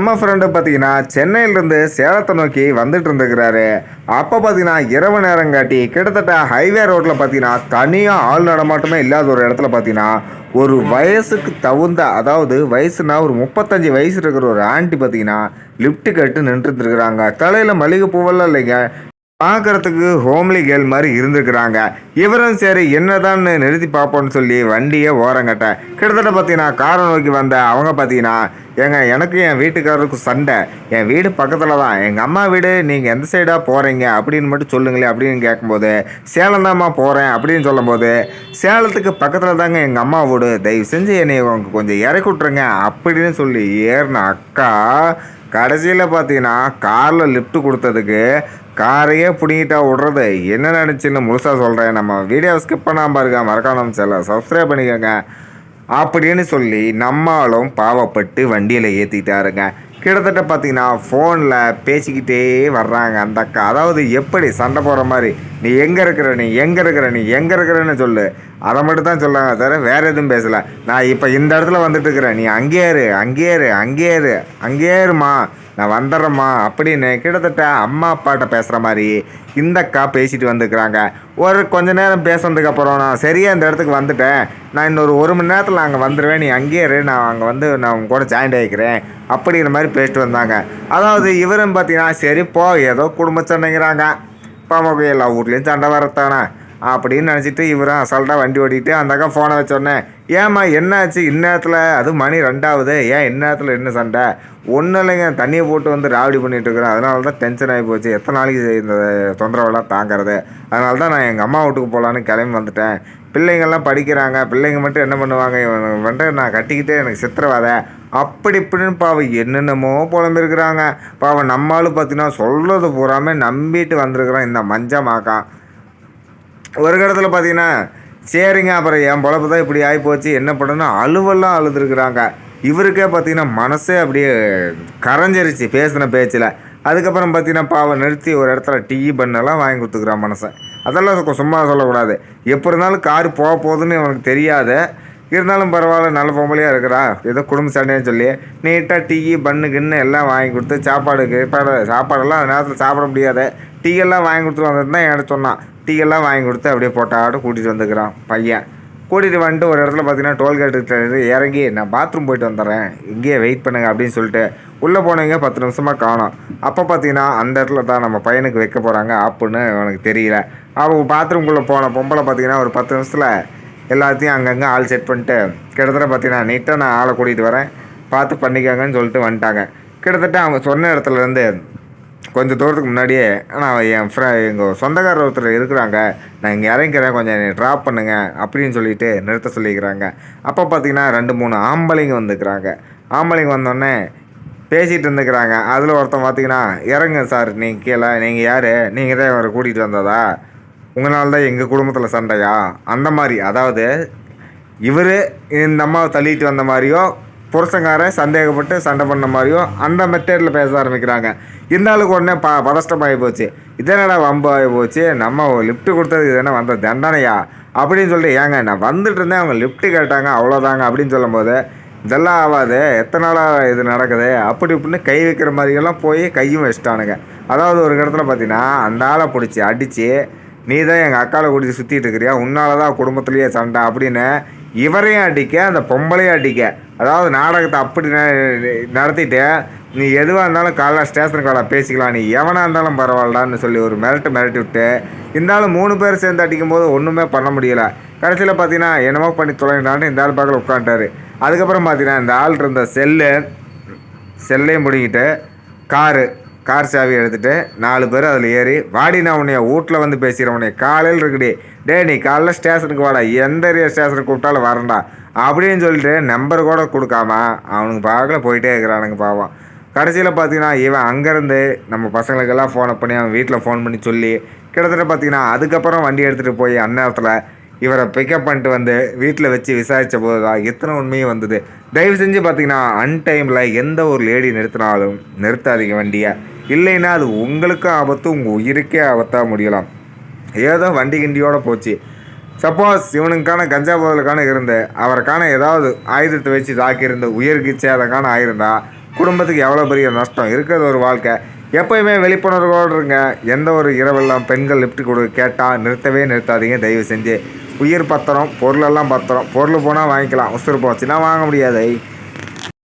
நம்ம ஃப்ரெண்டு பார்த்தீங்கன்னா சென்னையிலேருந்து சேலத்தை நோக்கி வந்துட்டு இருந்துக்கிறாரு அப்போ பார்த்தீங்கன்னா இரவு நேரம் காட்டி கிட்டத்தட்ட ஹைவே ரோட்டில் பார்த்தீங்கன்னா தனியாக ஆள் நடமாட்டமே இல்லாத ஒரு இடத்துல பார்த்தீங்கன்னா ஒரு வயசுக்கு தகுந்த அதாவது வயசுனா ஒரு முப்பத்தஞ்சு வயசு இருக்கிற ஒரு ஆண்டி பார்த்தீங்கன்னா லிஃப்ட்டு கட்டு நின்றுட்டு இருக்கிறாங்க. தலையில் மளிகை பூவெல்லாம் இல்லைங்க. பார்க்கறதுக்கு ஹோம்லி கேர்ள் மாதிரி இருந்திருக்கிறாங்க. இவரும் சரி என்னதான்னு நிறுத்தி பார்ப்போம்னு சொல்லி வண்டியை ஓரங்கட்ட. கிட்டத்தட்ட பார்த்தீங்கன்னா காரை நோக்கி வந்த அவங்க பார்த்தீங்கன்னா ஏங்க எனக்கு என் வீட்டுக்காரருக்கும் சண்டை. என் வீடு பக்கத்தில் தான் எங்கள் அம்மா வீடு நீங்கள் எந்த சைடாக போகிறீங்க அப்படின்னு மட்டும் சொல்லுங்களேன் அப்படின்னு கேட்கும்போது சேலம் தான்மா போகிறேன் அப்படின்னு சொல்லும்போது சேலத்துக்கு பக்கத்தில் தாங்க எங்கள் அம்மா வீடு. தயவு செஞ்சு என்னை கொஞ்சம் இறக்கி விட்ருங்க அப்படின்னு சொல்லி ஏறின அக்கா கடைசியில் பார்த்தீங்கன்னா காரில் லிஃப்ட் கொடுத்ததுக்கு காரையே பிடிங்கிட்டா விடுறது. என்ன நினச்சின்னு முழுசாக சொல்கிறேன் நம்ம வீடியோ ஸ்கிப் பண்ணாமல் பாருங்க. மறக்காம நம்ம சேனலை சப்ஸ்கிரைப் பண்ணிக்கோங்க. அப்படின்னு சொல்லி நம்மளும் பாவப்பட்டு வண்டியில் ஏற்றிட்டாருங்க கிட்டத்தட்ட பார்த்தீங்கன்னா ஃபோனில் பேசிக்கிட்டே வர்றாங்க அந்த அக்கா. அதாவது எப்படி சண்டை போடுற மாதிரி நீ எங்கே இருக்கிற நீ எங்கே இருக்கிற நீ எங்கே இருக்கிறன்னு சொல்லு. அதை மட்டும் தான் சொல்லாங்க தவிர வேறு எதுவும் பேசலை. நான் இப்போ இந்த இடத்துல வந்துட்டு இருக்கிறேன். நீ அங்கேயே இரு அங்கேயே இரு அங்கேயே இரு அங்கேயே இருமா நான் வந்துடுறேம்மா. அப்படின்னு கிட்டத்தட்ட அம்மா அப்பாட்ட பேசுகிற மாதிரி இந்த அக்கா பேசிட்டு வந்துக்கிறாங்க ஒரு கொஞ்ச நேரம் பேசுனதுக்கப்புறம் நான் சரியாக இந்த இடத்துக்கு வந்துட்டேன். நான் இன்னொரு ஒரு மணி நேரத்தில் அங்கே வந்துடுவேன் நீ அங்கேயே இரு. நான் அங்கே வந்து நான் உங்க கூட ஜாயின்ட் ஆகிக்கிறேன் அப்படிங்கிற மாதிரி பேசிட்டு வந்தாங்க. அதாவது இவரும் பார்த்தீங்கன்னா சரி போ. ஏதோ குடும்ப சண்டைங்கிறாங்க பாமக எல்லா வீட்லேயும் சண்டை வரத்தானே. அப்படின்னு நினச்சிட்டு இவரும் அசால்ட்டாக வண்டி ஓட்டிகிட்டு அந்த அக்கா ஃபோனை வச்சோடனே ஏம்மா என்னாச்சு? இந்நேரத்தில் அது மணி ரெண்டாவது. ஏன் இந்நேரத்தில் என்ன சண்டை? ஒன்றும் இல்லைங்க. தண்ணியை போட்டு வந்து ராவடி பண்ணிகிட்டு இருக்கிறேன். அதனால தான் டென்ஷன் ஆகி போச்சு. எத்தனை நாளைக்கு இந்த தொந்தரவெல்லாம் தாங்கிறது? அதனால தான் நான் எங்கள் அம்மா வீட்டுக்கு போகலான்னு கிளம்பி வந்துட்டேன். பிள்ளைங்கள்லாம் படிக்கிறாங்க. பிள்ளைங்க மட்டும் என்ன பண்ணுவாங்க? இவங்க வந்துட்டு நான் கட்டிக்கிட்டே எனக்கு சித்திரவாதை. அப்படி இப்படின்னு பாவம். என்னென்னமோ புலம்பிருக்கிறாங்க. பாவம் நம்மளும் பார்த்தீங்கன்னா சொல்கிறது பூராமே நம்பிட்டு வந்திருக்கிறோம். இந்த மஞ்சமாக்கான் ஒரு இடத்துல பார்த்தீங்கன்னா சரிங்க அப்புறம் என் பொழப்பு தான் இப்படி ஆகி போச்சு. என்ன பண்ணணும் அழுவெல்லாம் அழுதுருக்குறாங்க. இவருக்கே பார்த்தீங்கன்னா மனசே அப்படியே கரைஞ்சிருச்சு பேசின பேச்சில். அதுக்கப்புறம் பார்த்தீங்கன்னா பாவம் நிறுத்தி ஒரு இடத்துல டீ பண்ணெல்லாம் வாங்கி கொடுத்துக்குறான் மனசை. அதெல்லாம் சும்மா சொல்லக்கூடாது. எப்படி இருந்தாலும் கார் போக போகுதுன்னு அவனுக்கு தெரியாது. இருந்தாலும் பரவாயில்ல நல்ல பொம்பளையாக இருக்கிறா. ஏதோ குடும்ப சண்டைன்னு சொல்லி நீட்டாக டீ பண்ணு கிண்ணு எல்லாம் வாங்கி கொடுத்து சாப்பாடு சாப்பாடு சாப்பாடெல்லாம் அந்த நேரத்தில் சாப்பிட முடியாது. டீ எல்லாம் வாங்கி கொடுத்துட்டு வந்தது தான் என்கிட்ட சொன்னான். டீ எல்லாம் வாங்கி கொடுத்து அப்படியே போட்டாட்டு கூட்டிகிட்டு வந்துக்கிறான் பையன். கூட்டிகிட்டு வந்துட்டு ஒரு இடத்துல பார்த்தீங்கன்னா டோல்கேட்டு இறங்கி நான் பாத்ரூம் போயிட்டு வந்துடுறேன். இங்கேயே வெயிட் பண்ணுங்க அப்படின்னு சொல்லிட்டு உள்ளே போனவங்க பத்து நிமிஷமாக காணோம். அப்போ பார்த்தீங்கன்னா அந்த இடத்துல தான் நம்ம பையனுக்கு வைக்க போகிறாங்க அப்படின்னு அவனுக்கு தெரியல. அவங்க பாத்ரூம்குள்ளே போன பொம்பளை பார்த்தீங்கன்னா ஒரு பத்து நிமிஷத்தில் எல்லாத்தையும் அங்கங்கே ஆள் செட் பண்ணிட்டு கிட்டத்தட்ட பார்த்தீங்கன்னா நீட்டாக நான் ஆளை கூட்டிகிட்டு வரேன். பார்த்து பண்ணிக்கோங்கன்னு சொல்லிட்டு வந்துட்டாங்க. கிட்டத்தட்ட அவங்க சொன்ன இடத்துலேருந்து கொஞ்சம் தூரத்துக்கு முன்னாடியே ஆனால் என் ஃப்ரெ எங்கள் சொந்தக்காரர் ஒருத்தர் இருக்கிறாங்க. நான் இங்கே இறங்கிக்கிறேன். கொஞ்சம் என்னை ட்ராப் பண்ணுங்க அப்படின்னு சொல்லிட்டு நிறுத்த சொல்லிக்கிறாங்க. அப்போ பார்த்தீங்கன்னா ரெண்டு மூணு ஆம்பளைங்க வந்துக்கிறாங்க. ஆம்பளைங்க வந்தோடனே பேசிகிட்டு இருந்துக்கிறாங்க. அதில் ஒருத்தன் பார்த்தீங்கன்னா இறங்க சார் நீங்கள் கீழே நீங்கள் யார்? நீங்கள் தான் இவரை கூட்டிகிட்டு வந்ததா? உங்களால் தான் எங்கள் குடும்பத்தில் சண்டையா? அந்த மாதிரி அதாவது இவர் இந்த அம்மாவை தள்ளிட்டு வந்த மாதிரியோ புருஷங்காரன் சந்தேகப்பட்டு சண்டை பண்ண மாதிரியும் அந்த மெத்தேடில் பேச ஆரம்பிக்கிறாங்க. இருந்தாலும் உடனே ப பதஷ்டமாகி போச்சு இதனடா வம்பு ஆகி போச்சு நம்ம லிஃப்ட் கொடுத்தது இது வந்த தண்டனையா? அப்படின்னு சொல்லிட்டு ஏங்க நான் வந்துட்டு இருந்தேன் அவங்க லிஃப்ட்டு கேட்டாங்க. அவ்வளோதாங்க அப்படின்னு சொல்லும்போது இதெல்லாம் ஆகாது. எத்தனை நாளாக இது நடக்குது? அப்படி இப்படின்னு கை வைக்கிற மாதிரியெல்லாம் போய் கையும் வச்சிட்டானுங்க. அதாவது ஒரு இடத்துல பார்த்தீங்கன்னா அந்த ஆளை பிடிச்சி அடித்து நீ தான் எங்கள் அக்காவை கூட்டிட்டு சுற்றிட்டு இருக்கிறியா? உன்னால தான் குடும்பத்துலேயே சண்டை அப்படின்னு இவரையும் அடிக்க அந்த பொம்பளையும் அடிக்க. அதாவது நாடகத்தை அப்படி நடத்திட்டு நீ எதுவாக இருந்தாலும் காலைல ஸ்டேஷன் காலை பேசிக்கலாம் நீ எவனாக இருந்தாலும் பரவாயில்லடான்னு சொல்லி ஒரு மிரட்டு மிரட்டி விட்டு இருந்தாலும் மூணு பேர் சேர்ந்து அடிக்கும் போது ஒன்றுமே பண்ண முடியல. கடைசியில் பார்த்தீங்கன்னா என்னமோ பண்ணி தொலைங்கிட்டான்னு இந்த ஆள் பக்கத்தில் உட்காந்துட்டாரு. அதுக்கப்புறம் பார்த்தீங்கன்னா இந்த ஆள் இருந்த செல்லு செல்லையும் முடிங்கிட்டு காரு கார் சாவி எடுத்துட்டு நாலு பேர் அதில் ஏறி வாடி நான் உன்னைய வீட்டில் வந்து பேசிடுறேன் உன்னைய காலையில் இருக்குடி. டே நீ காலைல ஸ்டேஷனுக்கு வாடா. எந்த ஏரியா ஸ்டேஷனுக்கு கூப்பிட்டாலும் வரண்டா அப்படின்னு சொல்லிட்டு நம்பர் கூட கொடுக்காம அவனுக்கு பார்க்கல போயிட்டே இருக்கிறானுங்க பாவம். கடைசியில் பார்த்தீங்கன்னா இவன் அங்கேருந்து நம்ம பசங்களுக்கெல்லாம் ஃபோனை பண்ணி அவன் வீட்டில் ஃபோன் பண்ணி சொல்லி கிட்டத்தட்ட பார்த்தீங்கன்னா அதுக்கப்புறம் வண்டி எடுத்துகிட்டு போய் அந்நேரத்தில் இவரை பிக்கப் பண்ணிட்டு வந்து வீட்டில் வச்சு விசாரித்த போது தான் இத்தனை உண்மையும் வந்தது. தயவு செஞ்சு பார்த்தீங்கன்னா அன்டைமில் எந்த ஒரு லேடி நிறுத்தினாலும் நிறுத்தாதீங்க வண்டியை. இல்லைன்னா அது உங்களுக்கும் ஆபத்து உங்கள் உயிருக்கே ஆபத்தாக முடியலாம். ஏதோ வண்டி கிண்டியோட போச்சு. சப்போஸ் இவனுக்கான கஞ்சா போதலுக்கான இருந்து அவருக்கான ஏதாவது ஆயுதத்தை வச்சு தாக்கியிருந்து உயிருக்கு சேதக்கான ஆயிருந்தா குடும்பத்துக்கு எவ்வளோ பெரிய நஷ்டம்? இருக்கிறது ஒரு வாழ்க்கை. எப்பயுமே விழிப்புணர்வோடு இருங்க. எந்த ஒரு இரவெல்லாம் பெண்கள் லிஃப்ட் கொடு கேட்டால் நிறுத்தவே நிறுத்தாதீங்க. தயவு செஞ்சு உயிர் பத்திரம் பொருளெல்லாம் பத்திரம். பொருள் போனால் வாங்கிக்கலாம். உசுறு போச்சுன்னா வாங்க முடியாது.